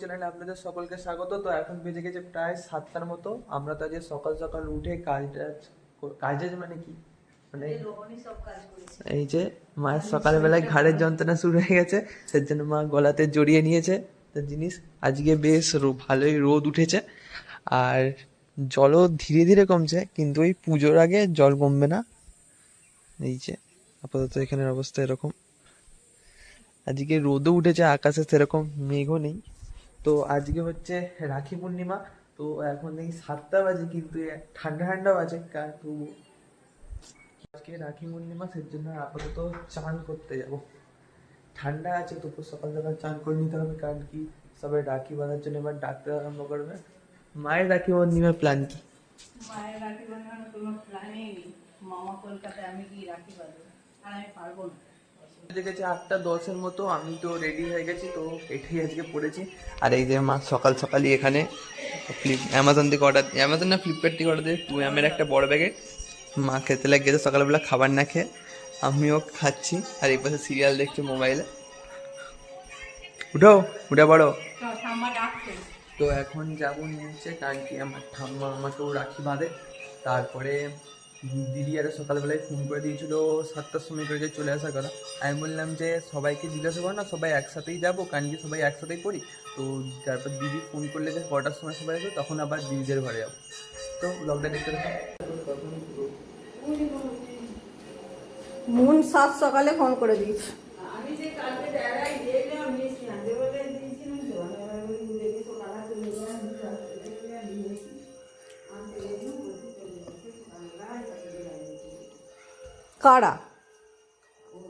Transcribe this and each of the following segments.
চ্যানেলে আপনাদের সকলকে স্বাগত। তো এখন বেজে গেছে প্রায় সাতটার মতো। আমরা তো আজকে সকাল সকাল উঠে কাজটা কাজে মানে কি? মানে এই যে মায়ের সকালবেলায় ঘাড়ের যন্ত্রণা শুরু হয়ে গেছে সেই জন্য মা গলাতে জড়িয়ে নিয়েছে। তো জিনিস আজকে বেশ ভালোই রোদ উঠেছে। আর জলও ধীরে ধীরে কমছে কিন্তু ওই পুজোর আগে জল কমবে না। এই যে আপাতত এখানের অবস্থা এরকম। আজকে রোদও উঠেছে আকাশে সেরকম মেঘও নেই। তো আজকে হচ্ছে রাখি পূর্ণিমা, তো এখন এই সাতটা বাজে কিন্তু, এ ঠান্ডা ঠান্ডা বাজে কিন্তু আজকে রাখি পূর্ণিমা, সেই জন্য আপাতত চান করতে যাব। ঠান্ডা আছে তো সকাল সকাল চান করে নিতে হবে, কারণ কি সবাই রাখি বাঁধার জন্য এবার ডাকতে আরম্ভ করবে। মায়ের রাখি পূর্ণিমার প্ল্যান কি? মায়ের রাখি বানানোর কোনো প্ল্যানই নেই। মামা কলকাতায় আমি কি রাখি বাঁধবো? আর আমি পারব না। বেজে আটটা দশের মতো, আমি তো রেডি হয়ে গেছি, তো এটাই আজকে পড়েছি। আর এই যে মা, সকাল সকালই এখানে ফ্লিপ অ্যামাজন থেকে অর্ডার অ্যামাজন না ফ্লিপকার্ট থেকে অর্ডার দিয়ে টু এমের একটা বড় প্যাকেট মা খেতে লাগে গেছে সকালবেলা খাবার না খেয়ে। আমিও খাচ্ছি, আর এই পাশে সিরিয়াল দেখছি মোবাইলে উঠো, উঠে পড়ো। তো এখন যাব নিচে কারণ কি আমার ঠাম্মা আমাকেও রাখি বাঁধে। তারপরে দিদি আরও সকালবেলায় ফোন করে দিয়েছিল সাতটার সময় করে যে চলে আসা কথা। আমি বললাম যে সবাইকে জিজ্ঞাসা করো না সবাই একসাথেই যাব কারণ কি সবাই একসাথেই পড়ি? তো তারপর দিদি ফোন করলে যে কটার সময় সবাই আসবে তখন আবার দিদিদের ঘরে যাব। তো ব্লগটা দেখতে মন সাত সকালে ফোন করে দিয়েছি। কারা?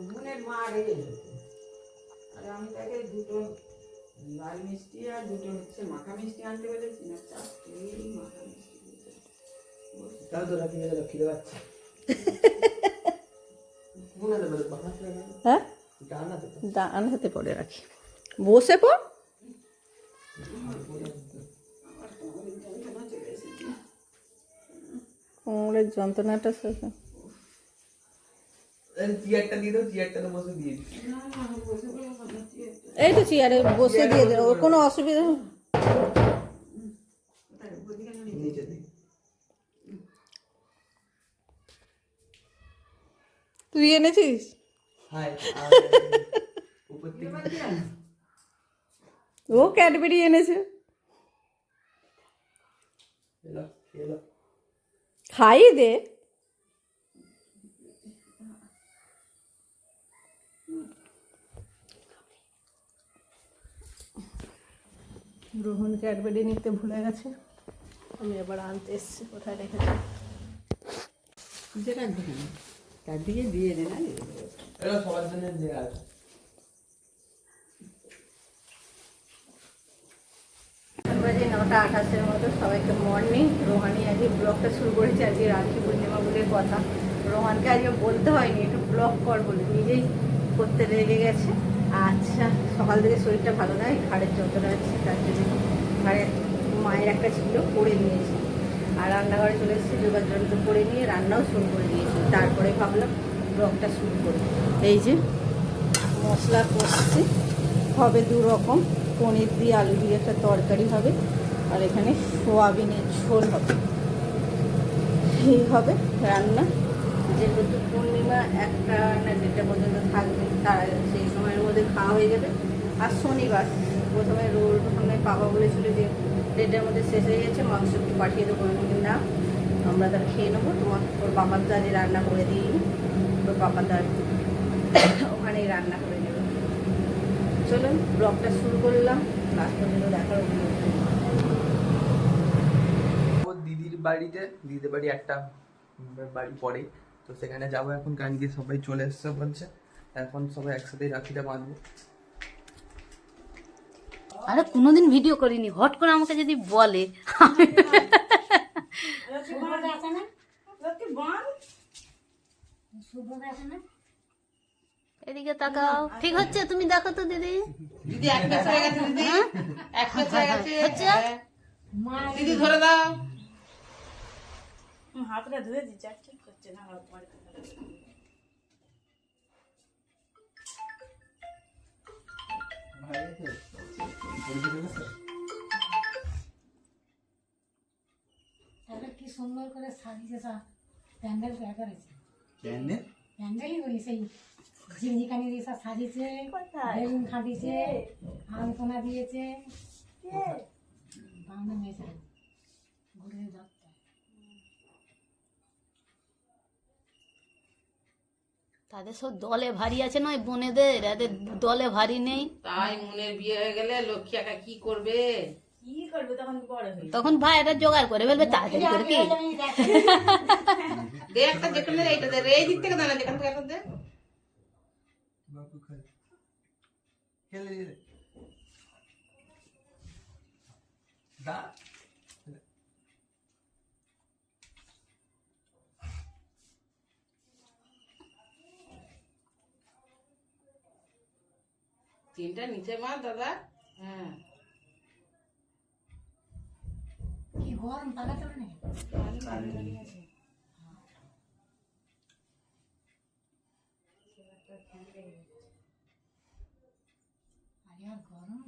মনের মা রেগে যেত আর আমি তাকে দুটো লাল মিষ্টি আর দুটো হচ্ছে মাখা মিষ্টি আনতে বলেছি না চারটে মাখা মিষ্টি দিয়েছে। তো রাখি গেলে খিদে পাচ্ছে মনে হ্যাঁ? ডান হাতে পড়ে রাখি। বসে পড়। কোমরের যন্ত্রণাটা শেষ। চেয়ারটা দিয়ে দাও চেয়ারটা বসে দিয়ে এই তো চেয়ারে বসে দিয়ে দে ওর কোনো অসুবিধা তুই এনেছিস? ও ক্যাডবেরি এনেছে। এলো এলো। খাই দে। রোহন ক্যাডবেরি নিতে ভুলে গেছে। আমি এবার আনতে এসেছি কোথায় রেখেছি? খুঁজে রাখবে কেন তার দিকে দিয়ে দে না এলো সবার জন্য দেওয়া আছে বাজে নটা আঠাশের মতো সবাইকে মর্নিং রোহানি আজকে ব্লগটা শুরু করেছে আজকে রাখি পূর্ণিমা বলে কথা। রোহানকে আজকে বলতে হয়নি একটু ব্লগ কর বলে নিজেই করতে লেগে গেছে। আচ্ছা সকাল থেকে শরীরটা ভালো নয়, ঘাড়ের যন্ত্রণা আছে তার জন্য ঘাড়ে মায়ের একটা ছিল করে নিয়েছি। আর রান্নাঘরে চলে এসেছি যোগার যন্ত্র করে নিয়ে রান্নাও শুরু করে দিয়েছি। তারপরে ভাবলাম ব্লগটা শুরু করি। এই যে মশলা কষছি, হবে দু রকম, পনির দিয়ে আলু দিয়ে একটা তরকারি হবে, আর এখানে সোয়াবিনের ঝোল হবে। এই হবে রান্না। যেহেতু পূর্ণিমা একটা না যেটা পর্যন্ত থাকবে, তার সেই মধ্যে খাওয়া হয়ে যাবে। আর শনিবার প্রথমে রোল ওখানে বাবা বলেছিল যে দেড়টার মধ্যে শেষ হয়ে গেছে, মাংস একটু পাঠিয়ে দেবো। না, আমরা তার খেয়ে নেব। তোমার, তোর বাবার দাদি রান্না করে দিই তোর বাবার দাদি ওখানেই রান্না করে নেবে। চলুন, ব্লগটা শুরু করলাম। লাস্ট পর্যন্ত দেখার দিদির বাড়িতে দিদির বাড়ি একটা, বাড়ি পরে তো সেখানে যাব এখন, কারণ কি সবাই চলে এসছে বলছে। এখন সবাই একসাথেই রাখিটা বাঁধবো। আরে কোনোদিন ভিডিও করিনি হট করে আমাকে যদি বলে। এদিকে তাকাও। ঠিক হচ্ছে? তুমি দেখো তো দিদি। দিদি এক হয়ে গেছে দিদি। এক পেস হয়ে গেছে। হচ্ছে? দিদি ধরে দাও। হাতটা ধুয়ে দিচ্ছে ঠিক করছে না কি সুন্দর করে সাজিয়েছে সব? প্যান্ডেল তৈরি করেছে। প্যান্ডেল? প্যান্ডেলই বলি সেই ঝিমঝিকানি দিয়ে সব সাজিয়েছে বেলুন খাটিয়েছে আলপনা দিয়েছে। মেয়েছে ঘুরে যাচ্ছে তাদের সব দলে ভারী আছে নয় বোনেদের এদের দলে ভারী নেই। তাই মনের বিয়ে হয়ে গেলে লক্ষ্মী একা কি করবে? তখন বড় হয়ে জোগাড় করে ফেলবে তাড়াতাড়ি করে কি? দে একটা যেখানে এইটা দে এই দিক থেকে দানা যেখান থেকে একটা দে। খেলে। দা তিনটা নিচে মার দাদা। হ্যাঁ। কি গরম তাহলে তো নেই আরে আর গরম।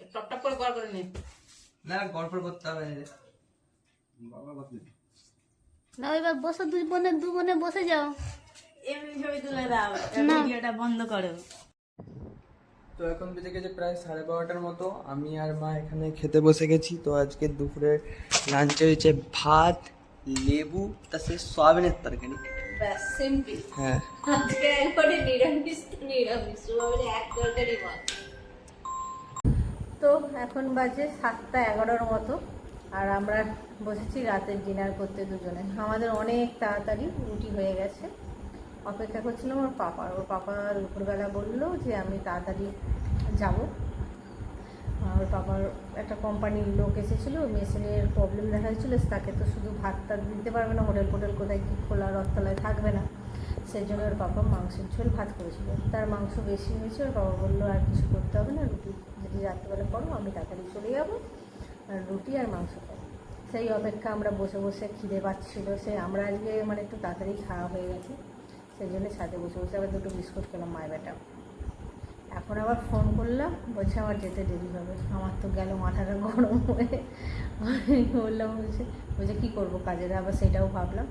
টপ টপ করে কর করে নে। না গল্প করতে হবে। রে। না এবার বসে দুই বোনে দু বোনে বসে যাও। এমনি ছবি তুলে দাও ভিডিওটা বন্ধ করো। তো এখন বেজে গেছে প্রায় সাড়ে বারোটার মতো। আমি আর মা এখানে খেতে বসে গেছি। তো আজকে দুপুরের লাঞ্চে হয়েছে ভাত লেবু তার সাথে সয়াবিনের তরকারি। হ্যাঁ। তো এখন বাজে সাতটা এগারোর মতো। আর আমরা বসেছি রাতের ডিনার করতে দুজনে। আমাদের অনেক তাড়াতাড়ি রুটি হয়ে গেছে। অপেক্ষা করছিলাম ওর পাপার ওর পাপা দুপুরবেলা বলল যে, আমি তাড়াতাড়ি যাব। ওর পাপার একটা কোম্পানির লোক এসেছিল মেশিনের প্রবলেম দেখা যাচ্ছিল তাকে তো শুধু ভাত টাত দিতে পারবে না, হোটেল ফোটেল কোথায় কী খোলা রথতলায় থাকবে না। সেই জন্য ওর পাপা মাংসের ঝোল, ভাত করেছিল। তার মাংস বেশি হয়েছে, ওর বাবা বলল, আর কিছু করতে হবে না, রুটি যদি রাত্রিবেলা করো, আমি তাড়াতাড়ি চলে যাব, আর রুটি আর মাংস খাব। সেই অপেক্ষা আমরা বসে বসে খিদে পাচ্ছিলো, সে আমরা আজকে মানে একটু তাড়াতাড়ি খাওয়া হয়ে গেছে। সেই জন্য সাথে বসে বসে আবার দুটো বিস্কুট খেলাম, মায়ের বেটা এখন আবার ফোন করলাম, বলছে আমার যেতে দেরি হবে। আমার তো গেল মাথাটা গরম হয়ে। বললাম, বলছে বলছে, কী করব কাজের? আবার সেটাও ভাবলাম।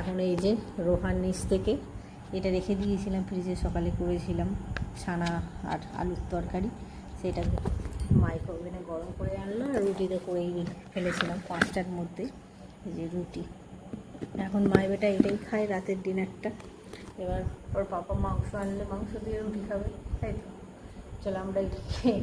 এখন এই যে রোহান নিচ থেকে, এটা রেখে দিয়েছিলাম, ফ্রিজে সকালে করেছিলাম ছানা আর আলুর তরকারি। সেটাকে মাইক্রোওভেনে গরম করে আনলো, আর রুটিতে করেই ফেলেছিলাম পাঁচটার মধ্যে, এই যে রুটি। এখন মায়ের বেটা এটাই খায় রাতের ডিনারটা এবার ওর পাপা মাংস আনলে মাংস দিয়ে রুটি খাবে তাই তো? চলো আমরা খেয়ে